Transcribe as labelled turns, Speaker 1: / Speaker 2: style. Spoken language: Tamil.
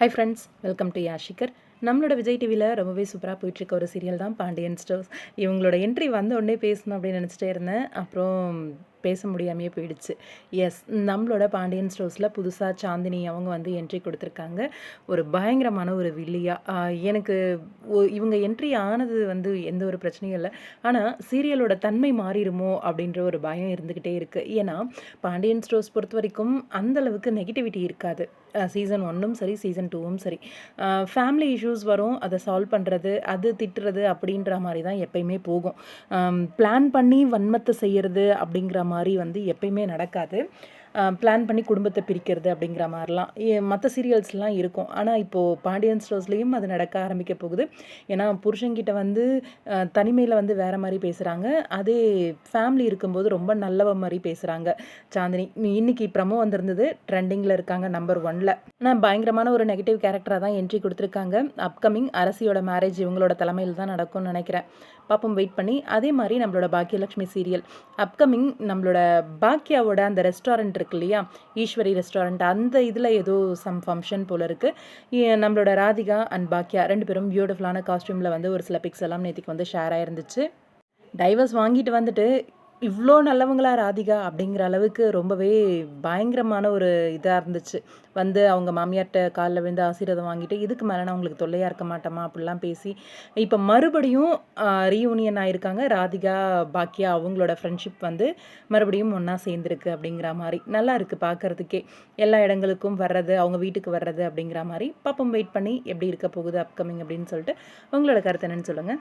Speaker 1: ஹை ஃப்ரெண்ட்ஸ் வெல்கம் டு யாஷிகர் நம்மளோட விஜய் டிவியில் ரொம்பவே சூப்பராக போயிட்டுருக்க ஒரு சீரியல் தான் பாண்டியன் ஸ்டோர்ஸ் இவங்களோட என்ட்ரி வந்த உடனே பேசணும் அப்படின்னு நினச்சிட்டே இருந்தேன். அப்புறம் பேச முடியாமையே போயிடுச்சு. எஸ் நம்மளோட பாண்டியன் ஸ்டோர்ஸில் புதுசாக சாந்தினி அவங்க வந்து என்ட்ரி கொடுத்துருக்காங்க. ஒரு பயங்கரமான ஒரு வில்லியாக எனக்கு இவங்க என்ட்ரி ஆனது வந்து எந்த ஒரு பிரச்சனையும் இல்லை. ஆனால் சீரியலோட தன்மை மாறிடுமோ அப்படின்ற ஒரு பயம் இருந்துக்கிட்டே இருக்குது ஏன்னா பாண்டியன் ஸ்டோர்ஸ் பொறுத்த வரைக்கும் அந்த அளவுக்கு நெகட்டிவிட்டி இருக்காது. சீசன் ஒன்றும் சரி சீசன் டூவும் சரி. ஃபேமிலி இஷ்யூஸ் வரும் அதை சால்வ் பண்ணுறது அது திட்டுறது அப்படின்ற மாதிரி தான் எப்பயுமே போகும். பிளான் பண்ணி வன்மத்தை செய்கிறது அப்படிங்கிற மாதிரி வந்து எப்பயுமே நடக்காது. பிளான் பண்ணி குடும்பத்தை பிரிக்கிறது அப்படிங்கிற மாதிரிலாம். மற்ற சீரியல்ஸ்லாம் இருக்கும். ஆனால் இப்போது பாண்டியன் ஸ்டோர்ஸ்லேயும் அது நடக்க ஆரம்பிக்க போகுது. ஏன்னா புருஷன்கிட்ட வந்து தனிமையில் வந்து வேறு மாதிரி பேசுகிறாங்க அதே ஃபேமிலி இருக்கும்போது ரொம்ப நல்லவ மாதிரி பேசுகிறாங்க சாந்தினி இன்னைக்கு ப்ரமோ வந்திருந்தது ட்ரெண்டிங்கில் இருக்காங்க நம்பர் ஒன்ல ஆனால் பயங்கரமான ஒரு நெகட்டிவ் கேரக்டராக தான் என்ட்ரி கொடுத்துருக்காங்க. அப்கமிங் அரசியோட மேரேஜ் இவங்களோட தலைமையில் தான் நடக்கும்னு நினைக்கிறேன். பாப்போம் வெயிட் பண்ணி. அதே மாதிரி நம்மளோட பாக்கியலட்சுமி சீரியல் அப்கமிங் நம்மளோட பாக்கியாவோட அந்த ரெஸ்டாரண்ட் இருக்கு இல்லையா? ஈஸ்வரி ரெஸ்டாரண்ட் அந்த இதில் ஏதோ சம் ஃபங்க்ஷன் போல் இருக்குது நம்மளோட ராதிகா அண்ட் பாக்கியா ரெண்டு பேரும் பியூட்டிஃபுல்லான காஸ்ட்யூமில் வந்து ஒரு சில பிக்ஸ் எல்லாம் நேற்றுக்கு வந்து ஷேர் ஆயிருந்துச்சு. டைவர்ஸ் வாங்கிட்டு வந்துட்டு இவ்வளோ நல்லவங்களா ராதிகா அப்படிங்கிற அளவுக்கு ரொம்பவே பயங்கரமான ஒரு இதாக இருந்துச்சு. வந்து அவங்க மாமியார்கிட்ட காலில் விழுந்து ஆசீர்வாதம் வாங்கிட்டு இதுக்கு மேலே நான் உங்களுக்கு தொல்லையாக இருக்க மாட்டோமா அப்படிலாம் பேசி இப்போ மறுபடியும் ரீயூனியன் ஆயிருக்காங்க. ராதிகா பாக்கியா அவங்களோட ஃப்ரெண்ட்ஷிப் வந்து மறுபடியும் ஒன்றா சேர்ந்துருக்கு அப்படிங்கிற மாதிரி. நல்லா இருக்குது பார்க்குறதுக்கே எல்லா இடங்களுக்கும் வர்றது அவங்க வீட்டுக்கு வர்றது அப்படிங்கிற மாதிரி. பாப்பம் வெயிட் பண்ணி எப்படி இருக்க போகுது அப்கமிங் அப்படின்னு சொல்லிட்டு உங்களோட கருத்து என்னன்னு சொல்லுங்கள்